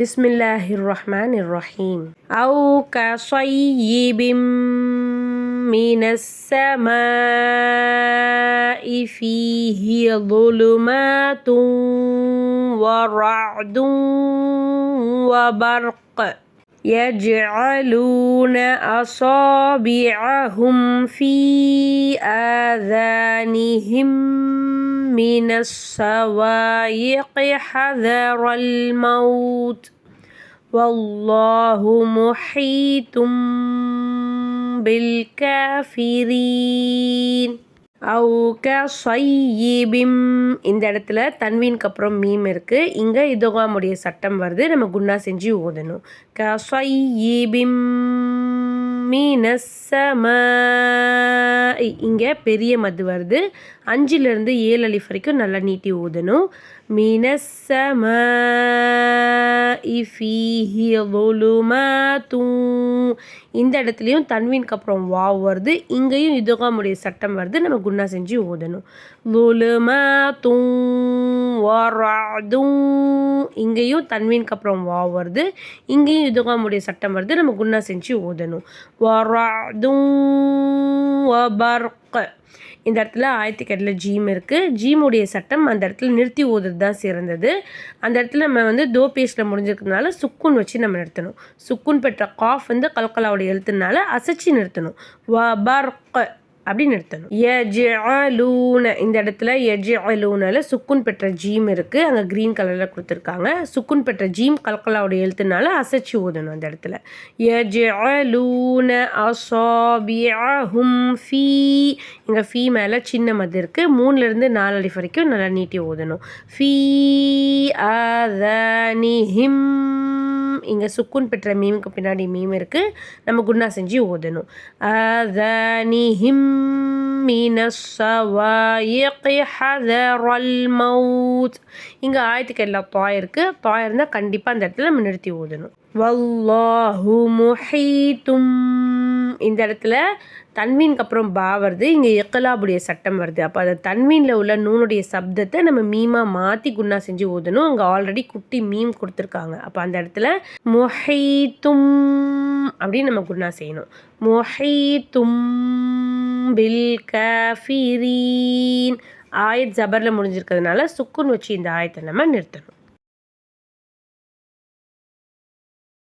بسم الله الرحمن الرحيم. أو كصيب من السماء فيه ظلمات ورعد وبرق. يجعلون أصابعهم في آذانهم من الصوايق حذر الموت. والله محيط بالكافرين. அவுக சொய்யிபிம் இந்த இடத்துல தன்வீனுக்கு அப்புறம் மீம் இருக்குது இங்கே இதோகாமுடைய சட்டம் வருது. நம்ம குன்னா செஞ்சு ஓதணும். க சொய்யிபிம் மீனசம. இங்கே பெரிய மது வருது. அஞ்சுலேருந்து ஏழு அலிஃப் வரைக்கும் நல்லா நீட்டி ஊதணும் மீனசம. இந்த இடத்துலையும் தன்வீனுக்கு அப்புறம் வாவ் வருது. இங்கேயும் இதுகாமுடைய சட்டம் வருது. நம்ம குன்னா செஞ்சு ஓதணும். லுலுமா வரதும் இங்கேயும் தன்வீனுக்கு அப்புறம் வாவ் வருது. இங்கேயும் இதுகாமுடைய சட்டம் வருது. நம்ம குன்னா செஞ்சு ஓதணும். வரதும் வபர்க இந்த இடத்துல ஆயத்துக்கட்டில் ஜீம் இருக்குது ஜீமுடைய சட்டம் அந்த இடத்துல நிறுத்தி ஓதுறது தான் சிறந்தது. அந்த இடத்துல நம்ம வந்து தோ பேஸ்டில் முடிஞ்சிருக்கிறதுனால சுக்குன் வச்சு நம்ம நிறுத்தணும். சுக்குன் பெற்ற காஃப் வந்து கல்கலாவுடைய எழுத்துனால அசைச்சு நிறுத்தணும். வ பர்க அப்படின்னு நிறுத்தணும் அலூன இந்த இடத்துல அலூனில் சுக்குன் பெற்ற ஜீம் இருக்குது அங்கே க்ரீன் கலரில் கொடுத்துருக்காங்க. சுக்குன் பெற்ற ஜீம் கல்கலாவோட எழுத்துனால அசைச்சு ஊதணும் அந்த இடத்துல. அலூன அசாபியஹும் ஃபீ. இங்கே ஃபீ மேலே சின்ன மது இருக்குது மூணுலேருந்து நாலு வரைக்கும் நல்லா நீட்டி ஓதணும் ஃபீ ஹிம். இங்கே சுக்குன் பெற்ற மீமுக்கு பின்னாடி மீம் இருக்குது நம்ம குன்னா செஞ்சு ஓதணும் ஹிம் من الصوايق حذر الموت இங்கே ஆயத்துக்கு எல்லா தாய் இருக்குது தாய் இருந்தால் கண்டிப்பாக அந்த இடத்துல நம்ம நிறுத்தி ஓதணும் வல்லாஹு முஹீத்தும் இந்த இடத்துல தன்வீனுக்கு அப்புறம் பா வருது. இங்கே எக்கலாபுடைய சட்டம் வருது. அப்போ அந்த தன்வீனில் உள்ள நூனுடைய சப்தத்தை நம்ம மீமாக மாற்றி குன்னா செஞ்சு ஊதணும். அங்கே ஆல்ரெடி குட்டி மீம் கொடுத்துருக்காங்க. அப்போ அந்த இடத்துல மொஹை தும் அப்படின்னு நம்ம குன்னா செய்யணும். மொஹைத்தும் பில் கஃபீரீன். ஆயத் ஜபரில் முடிஞ்சிருக்கிறதுனால சுக்குன் வச்சு இந்த ஆயத்தை நம்ம நிறுத்தணும்.